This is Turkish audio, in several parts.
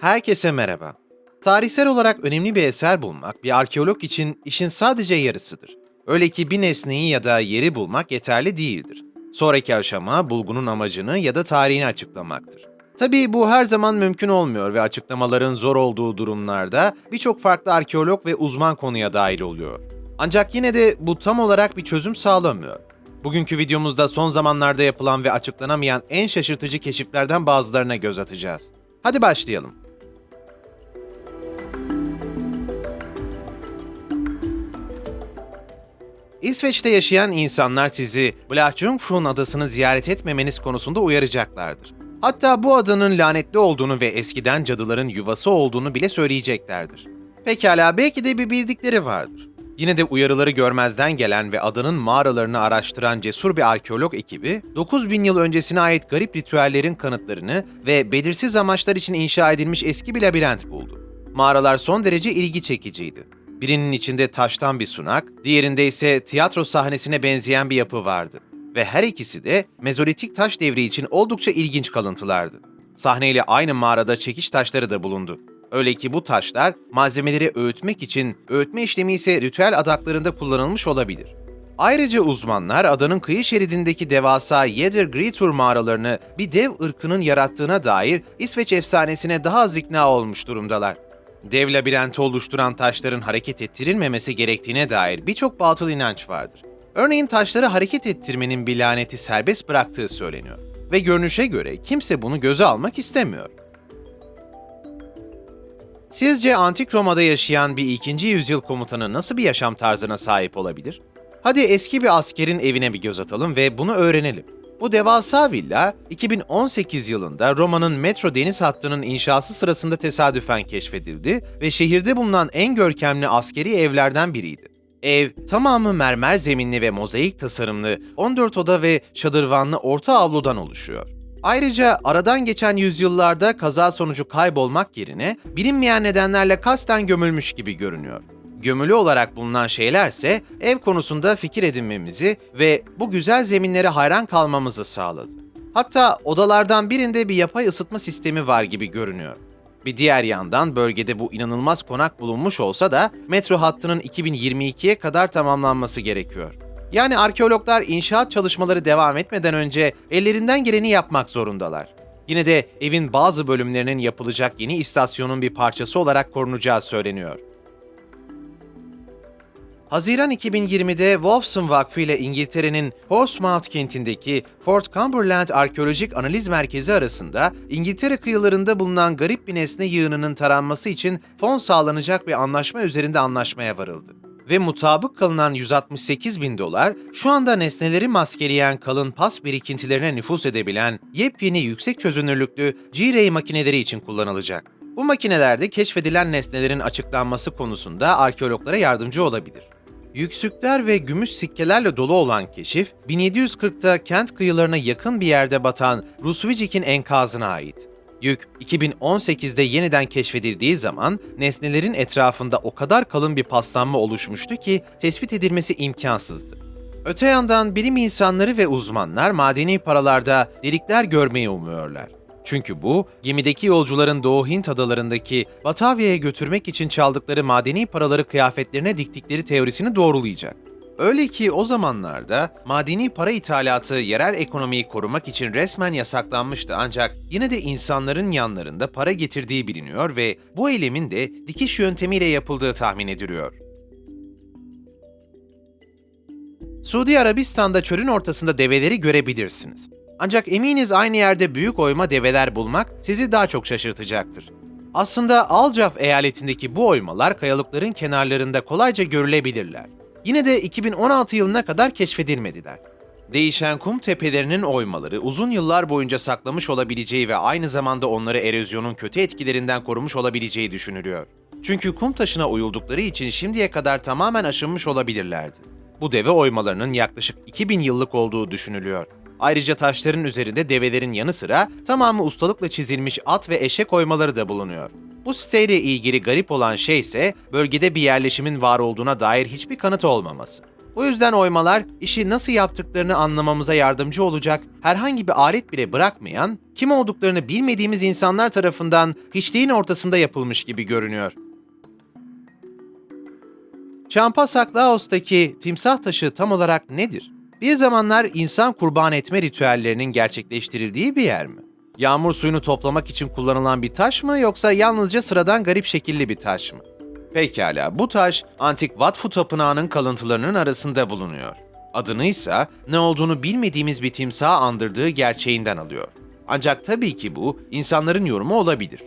Herkese merhaba. Tarihsel olarak önemli bir eser bulmak bir arkeolog için işin sadece yarısıdır. Öyle ki bir nesneyi ya da yeri bulmak yeterli değildir. Sonraki aşama bulgunun amacını ya da tarihini açıklamaktır. Tabii bu her zaman mümkün olmuyor ve açıklamaların zor olduğu durumlarda birçok farklı arkeolog ve uzman konuya dahil oluyor. Ancak yine de bu tam olarak bir çözüm sağlamıyor. Bugünkü videomuzda son zamanlarda yapılan ve açıklanamayan en şaşırtıcı keşiflerden bazılarına göz atacağız. Hadi başlayalım. İsveç'te yaşayan insanlar sizi Blahjungfrun adasını ziyaret etmemeniz konusunda uyaracaklardır. Hatta bu adanın lanetli olduğunu ve eskiden cadıların yuvası olduğunu bile söyleyeceklerdir. Pekala belki de bir bildikleri vardır. Yine de uyarıları görmezden gelen ve adanın mağaralarını araştıran cesur bir arkeolog ekibi, 9000 yıl öncesine ait garip ritüellerin kanıtlarını ve belirsiz amaçlar için inşa edilmiş eski bir labirent buldu. Mağaralar son derece ilgi çekiciydi. Birinin içinde taştan bir sunak, diğerinde ise tiyatro sahnesine benzeyen bir yapı vardı. Ve her ikisi de mezolitik taş devri için oldukça ilginç kalıntılardı. Sahneyle aynı mağarada çekiş taşları da bulundu. Öyle ki bu taşlar malzemeleri öğütmek için, öğütme işlemi ise ritüel adaklarında kullanılmış olabilir. Ayrıca uzmanlar adanın kıyı şeridindeki devasa Yeder mağaralarını bir dev ırkının yarattığına dair İsveç efsanesine daha az ikna olmuş durumdalar. Dev labirenti oluşturan taşların hareket ettirilmemesi gerektiğine dair birçok batıl inanç vardır. Örneğin taşları hareket ettirmenin bir laneti serbest bıraktığı söyleniyor ve görünüşe göre kimse bunu göze almak istemiyor. Sizce Antik Roma'da yaşayan bir 2. yüzyıl komutanı nasıl bir yaşam tarzına sahip olabilir? Hadi eski bir askerin evine bir göz atalım ve bunu öğrenelim. Bu devasa villa 2018 yılında Roma'nın metro deniz hattının inşası sırasında tesadüfen keşfedildi ve şehirde bulunan en görkemli askeri evlerden biriydi. Ev tamamı mermer zeminli ve mozaik tasarımlı 14 oda ve şadırvanlı orta avludan oluşuyor. Ayrıca aradan geçen yüzyıllarda kaza sonucu kaybolmak yerine bilinmeyen nedenlerle kasten gömülmüş gibi görünüyor. Gömülü olarak bulunan şeylerse ev konusunda fikir edinmemizi ve bu güzel zeminlere hayran kalmamızı sağladı. Hatta odalardan birinde bir yapay ısıtma sistemi var gibi görünüyor. Bir diğer yandan bölgede bu inanılmaz konak bulunmuş olsa da metro hattının 2022'ye kadar tamamlanması gerekiyor. Yani arkeologlar inşaat çalışmaları devam etmeden önce ellerinden geleni yapmak zorundalar. Yine de evin bazı bölümlerinin yapılacak yeni istasyonun bir parçası olarak korunacağı söyleniyor. Haziran 2020'de Wolfson Vakfı ile İngiltere'nin Portsmouth kentindeki Fort Cumberland Arkeolojik Analiz Merkezi arasında İngiltere kıyılarında bulunan garip bir nesne yığınının taranması için fon sağlanacak bir anlaşma üzerinde anlaşmaya varıldı. Ve mutabık kalınan 168 bin dolar şu anda nesneleri maskeleyen kalın pas birikintilerine nüfus edebilen yepyeni yüksek çözünürlüklü G-Ray makineleri için kullanılacak. Bu makinelerde keşfedilen nesnelerin açıklanması konusunda arkeologlara yardımcı olabilir. Yüksükler ve gümüş sikkelerle dolu olan keşif, 1740'ta kent kıyılarına yakın bir yerde batan Rusvicik'in enkazına ait. Yük 2018'de yeniden keşfedildiği zaman nesnelerin etrafında o kadar kalın bir paslanma oluşmuştu ki tespit edilmesi imkansızdı. Öte yandan bilim insanları ve uzmanlar madeni paralarda delikler görmeyi umuyorlar. Çünkü bu, gemideki yolcuların Doğu Hint adalarındaki Batavya'ya götürmek için çaldıkları madeni paraları kıyafetlerine diktikleri teorisini doğrulayacak. Öyle ki o zamanlarda madeni para ithalatı yerel ekonomiyi korumak için resmen yasaklanmıştı ancak yine de insanların yanlarında para getirdiği biliniyor ve bu eylemin de dikiş yöntemiyle yapıldığı tahmin ediliyor. Suudi Arabistan'da çölün ortasında develeri görebilirsiniz. Ancak eminiz aynı yerde büyük oyma develer bulmak sizi daha çok şaşırtacaktır. Aslında Aljaf eyaletindeki bu oymalar kayalıkların kenarlarında kolayca görülebilirler. Yine de 2016 yılına kadar keşfedilmediler. Değişen kum tepelerinin oymaları uzun yıllar boyunca saklamış olabileceği ve aynı zamanda onları erozyonun kötü etkilerinden korumuş olabileceği düşünülüyor. Çünkü kum taşına uyuldukları için şimdiye kadar tamamen aşınmış olabilirlerdi. Bu deve oymalarının yaklaşık 2000 yıllık olduğu düşünülüyor. Ayrıca taşların üzerinde develerin yanı sıra tamamı ustalıkla çizilmiş at ve eşek oymaları da bulunuyor. Bu siteyle ilgili garip olan şey ise bölgede bir yerleşimin var olduğuna dair hiçbir kanıt olmaması. Bu yüzden oymalar işi nasıl yaptıklarını anlamamıza yardımcı olacak herhangi bir alet bile bırakmayan, kim olduklarını bilmediğimiz insanlar tarafından hiçliğin ortasında yapılmış gibi görünüyor. Champasak Laos'taki timsah taşı tam olarak nedir? Bir zamanlar insan kurban etme ritüellerinin gerçekleştirildiği bir yer mi? Yağmur suyunu toplamak için kullanılan bir taş mı yoksa yalnızca sıradan garip şekilli bir taş mı? Pekala, bu taş antik Wat Phu tapınağının kalıntılarının arasında bulunuyor. Adını ise ne olduğunu bilmediğimiz bir timsaha andırdığı gerçeğinden alıyor. Ancak tabii ki bu insanların yorumu olabilir.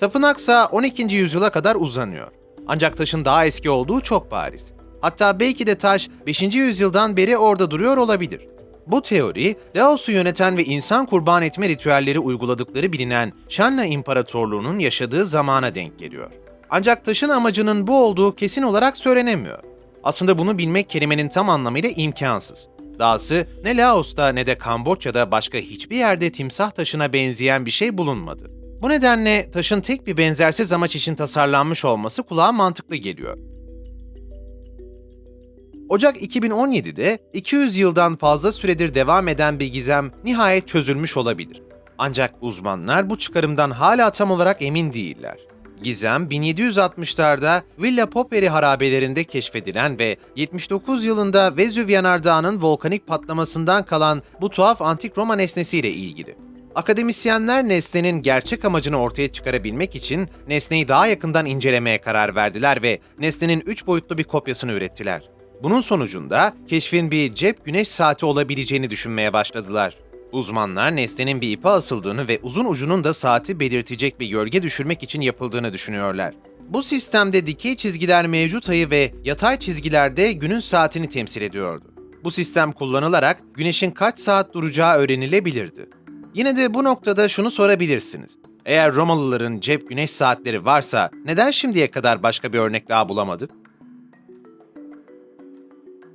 Tapınaksa 12. yüzyıla kadar uzanıyor. Ancak taşın daha eski olduğu çok bariz. Hatta belki de taş 5. yüzyıldan beri orada duruyor olabilir. Bu teori, Laos'u yöneten ve insan kurban etme ritüelleri uyguladıkları bilinen Shanla İmparatorluğu'nun yaşadığı zamana denk geliyor. Ancak taşın amacının bu olduğu kesin olarak söylenemiyor. Aslında bunu bilmek kelimenin tam anlamıyla imkansız. Dahası ne Laos'ta ne de Kamboçya'da başka hiçbir yerde timsah taşına benzeyen bir şey bulunmadı. Bu nedenle taşın tek bir benzersiz amaç için tasarlanmış olması kulağa mantıklı geliyor. Ocak 2017'de 200 yıldan fazla süredir devam eden bir gizem nihayet çözülmüş olabilir. Ancak uzmanlar bu çıkarımdan hala tam olarak emin değiller. Gizem 1760'larda Villa Poperi harabelerinde keşfedilen ve 79 yılında Vezüv yanardağının volkanik patlamasından kalan bu tuhaf antik Roma nesnesiyle ilgili. Akademisyenler nesnenin gerçek amacını ortaya çıkarabilmek için nesneyi daha yakından incelemeye karar verdiler ve nesnenin 3 boyutlu bir kopyasını ürettiler. Bunun sonucunda keşfin bir cep güneş saati olabileceğini düşünmeye başladılar. Uzmanlar nesnenin bir ipe asıldığını ve uzun ucunun da saati belirtecek bir gölge düşürmek için yapıldığını düşünüyorlar. Bu sistemde dikey çizgiler mevcut ayı ve yatay çizgilerde günün saatini temsil ediyordu. Bu sistem kullanılarak güneşin kaç saat duracağı öğrenilebilirdi. Yine de bu noktada şunu sorabilirsiniz. Eğer Romalıların cep güneş saatleri varsa neden şimdiye kadar başka bir örnek daha bulamadık?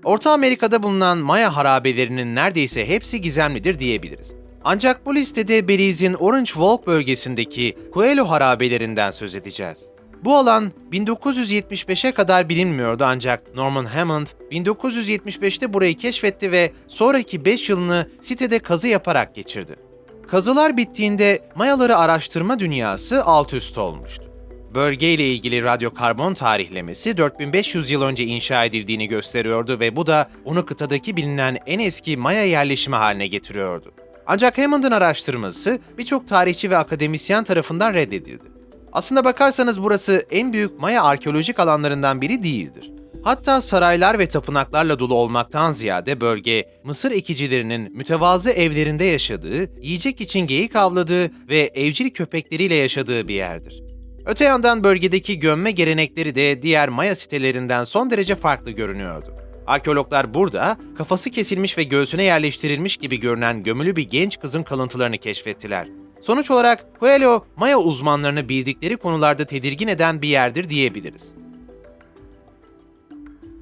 Orta Amerika'da bulunan Maya harabelerinin neredeyse hepsi gizemlidir diyebiliriz. Ancak bu listede Beliz'in Orange Walk bölgesindeki Coelho harabelerinden söz edeceğiz. Bu alan 1975'e kadar bilinmiyordu ancak Norman Hammond 1975'te burayı keşfetti ve sonraki 5 yılını sitede kazı yaparak geçirdi. Kazılar bittiğinde Mayaları araştırma dünyası alt üst olmuştu. Bölgeyle ilgili radyokarbon tarihlemesi 4500 yıl önce inşa edildiğini gösteriyordu ve bu da onu kıtadaki bilinen en eski Maya yerleşimi haline getiriyordu. Ancak Hammond'ın araştırması birçok tarihçi ve akademisyen tarafından reddedildi. Aslında bakarsanız burası en büyük Maya arkeolojik alanlarından biri değildir. Hatta saraylar ve tapınaklarla dolu olmaktan ziyade bölge, Mısır ekicilerinin mütevazı evlerinde yaşadığı, yiyecek için geyik avladığı ve evcil köpekleriyle yaşadığı bir yerdir. Öte yandan bölgedeki gömme gelenekleri de diğer Maya sitelerinden son derece farklı görünüyordu. Arkeologlar burada kafası kesilmiş ve göğsüne yerleştirilmiş gibi görünen gömülü bir genç kızın kalıntılarını keşfettiler. Sonuç olarak Coelho, Maya uzmanlarını bildikleri konularda tedirgin eden bir yerdir diyebiliriz.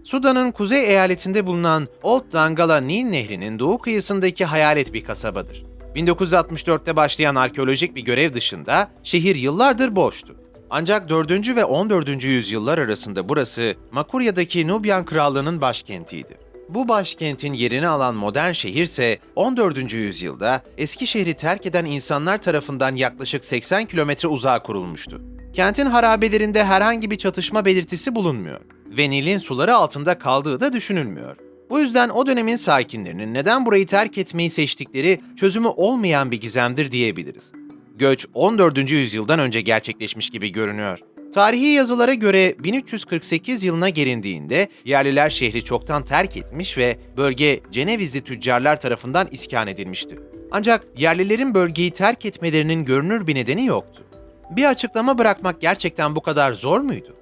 Sudan'ın kuzey eyaletinde bulunan Old Dangala Nil Nehri'nin doğu kıyısındaki hayalet bir kasabadır. 1964'te başlayan arkeolojik bir görev dışında şehir yıllardır boştu. Ancak 4. ve 14. yüzyıllar arasında burası Makurya'daki Nubyan Krallığı'nın başkentiydi. Bu başkentin yerini alan modern şehir ise 14. yüzyılda eski şehri terk eden insanlar tarafından yaklaşık 80 kilometre uzağa kurulmuştu. Kentin harabelerinde herhangi bir çatışma belirtisi bulunmuyor ve Nil'in suları altında kaldığı da düşünülmüyor. Bu yüzden o dönemin sakinlerinin neden burayı terk etmeyi seçtikleri çözümü olmayan bir gizemdir diyebiliriz. Göç 14. yüzyıldan önce gerçekleşmiş gibi görünüyor. Tarihi yazılara göre 1348 yılına gelindiğinde yerliler şehri çoktan terk etmiş ve bölge Cenevizli tüccarlar tarafından iskan edilmişti. Ancak yerlilerin bölgeyi terk etmelerinin görünür bir nedeni yoktu. Bir açıklama bırakmak gerçekten bu kadar zor muydu?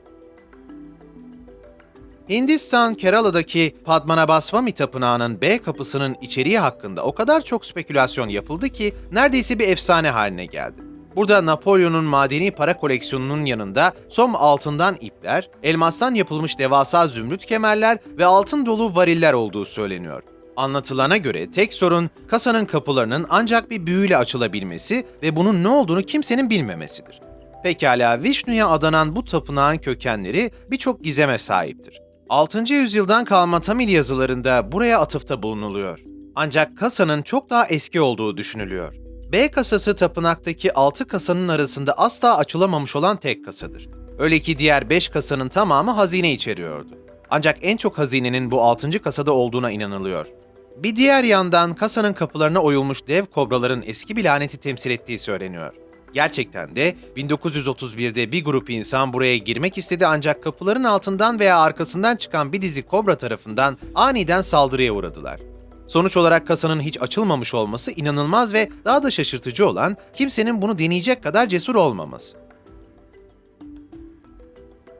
Hindistan Kerala'daki Padmanabhaswamy Tapınağı'nın B kapısının içeriği hakkında o kadar çok spekülasyon yapıldı ki neredeyse bir efsane haline geldi. Burada Napolyon'un madeni para koleksiyonunun yanında som altından ipler, elmastan yapılmış devasa zümrüt kemerler ve altın dolu variller olduğu söyleniyor. Anlatılana göre tek sorun kasanın kapılarının ancak bir büyüyle açılabilmesi ve bunun ne olduğunu kimsenin bilmemesidir. Pekala Vishnu'ya adanan bu tapınağın kökenleri birçok gizeme sahiptir. 6. yüzyıldan kalma Tamil yazılarında buraya atıfta bulunuluyor. Ancak kasanın çok daha eski olduğu düşünülüyor. B kasası tapınaktaki 6 kasanın arasında asla açılamamış olan tek kasadır. Öyle ki diğer 5 kasanın tamamı hazine içeriyordu. Ancak en çok hazinenin bu 6. kasada olduğuna inanılıyor. Bir diğer yandan kasanın kapılarına oyulmuş dev kobraların eski bir laneti temsil ettiği söyleniyor. Gerçekten de 1931'de bir grup insan buraya girmek istedi ancak kapıların altından veya arkasından çıkan bir dizi kobra tarafından aniden saldırıya uğradılar. Sonuç olarak kasanın hiç açılmamış olması inanılmaz ve daha da şaşırtıcı olan kimsenin bunu deneyecek kadar cesur olmaması.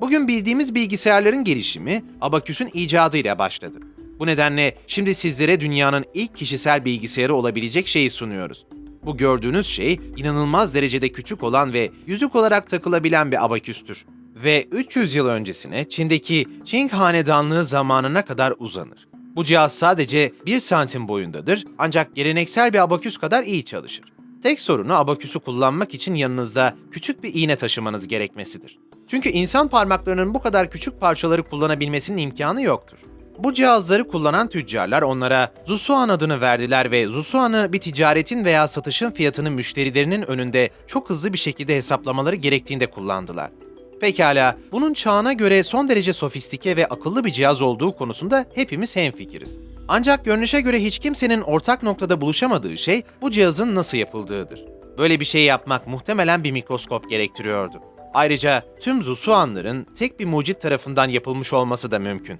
Bugün bildiğimiz bilgisayarların gelişimi abaküsün icadıyla başladı. Bu nedenle şimdi sizlere dünyanın ilk kişisel bilgisayarı olabilecek şeyi sunuyoruz. Bu gördüğünüz şey inanılmaz derecede küçük olan ve yüzük olarak takılabilen bir abaküstür. Ve 300 yıl öncesine Çin'deki Qing Hanedanlığı zamanına kadar uzanır. Bu cihaz sadece 1 santim boyundadır ancak geleneksel bir abaküs kadar iyi çalışır. Tek sorunu abaküsü kullanmak için yanınızda küçük bir iğne taşımanız gerekmesidir. Çünkü insan parmaklarının bu kadar küçük parçaları kullanabilmesinin imkanı yoktur. Bu cihazları kullanan tüccarlar onlara Zusuan adını verdiler ve Zusuan'ı bir ticaretin veya satışın fiyatını müşterilerinin önünde çok hızlı bir şekilde hesaplamaları gerektiğinde kullandılar. Pekala, bunun çağına göre son derece sofistike ve akıllı bir cihaz olduğu konusunda hepimiz hemfikiriz. Ancak görünüşe göre hiç kimsenin ortak noktada buluşamadığı şey bu cihazın nasıl yapıldığıdır. Böyle bir şey yapmak muhtemelen bir mikroskop gerektiriyordu. Ayrıca tüm Zusuanların tek bir mucit tarafından yapılmış olması da mümkün.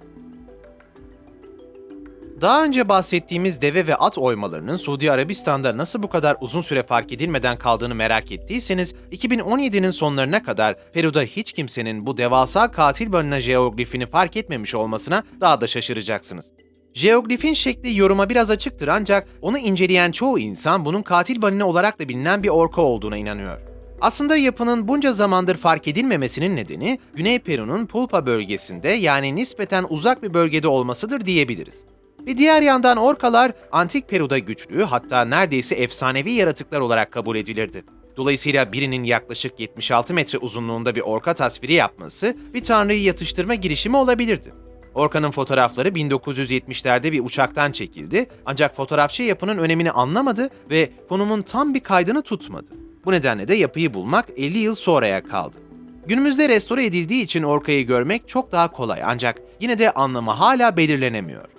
Daha önce bahsettiğimiz deve ve at oymalarının Suudi Arabistan'da nasıl bu kadar uzun süre fark edilmeden kaldığını merak ettiyseniz, 2017'nin sonlarına kadar Peru'da hiç kimsenin bu devasa katil balina jeoglifini fark etmemiş olmasına daha da şaşıracaksınız. Jeoglifin şekli yoruma biraz açıktır ancak onu inceleyen çoğu insan bunun katil balina olarak da bilinen bir orka olduğuna inanıyor. Aslında yapının bunca zamandır fark edilmemesinin nedeni Güney Peru'nun Pulpa bölgesinde yani nispeten uzak bir bölgede olmasıdır diyebiliriz. Bir diğer yandan orkalar antik Peru'da güçlü hatta neredeyse efsanevi yaratıklar olarak kabul edilirdi. Dolayısıyla birinin yaklaşık 76 metre uzunluğunda bir orka tasviri yapması bir tanrıyı yatıştırma girişimi olabilirdi. Orkanın fotoğrafları 1970'lerde bir uçaktan çekildi ancak fotoğrafçı yapının önemini anlamadı ve konumun tam bir kaydını tutmadı. Bu nedenle de yapıyı bulmak 50 yıl sonraya kaldı. Günümüzde restore edildiği için orkayı görmek çok daha kolay ancak yine de anlamı hala belirlenemiyor.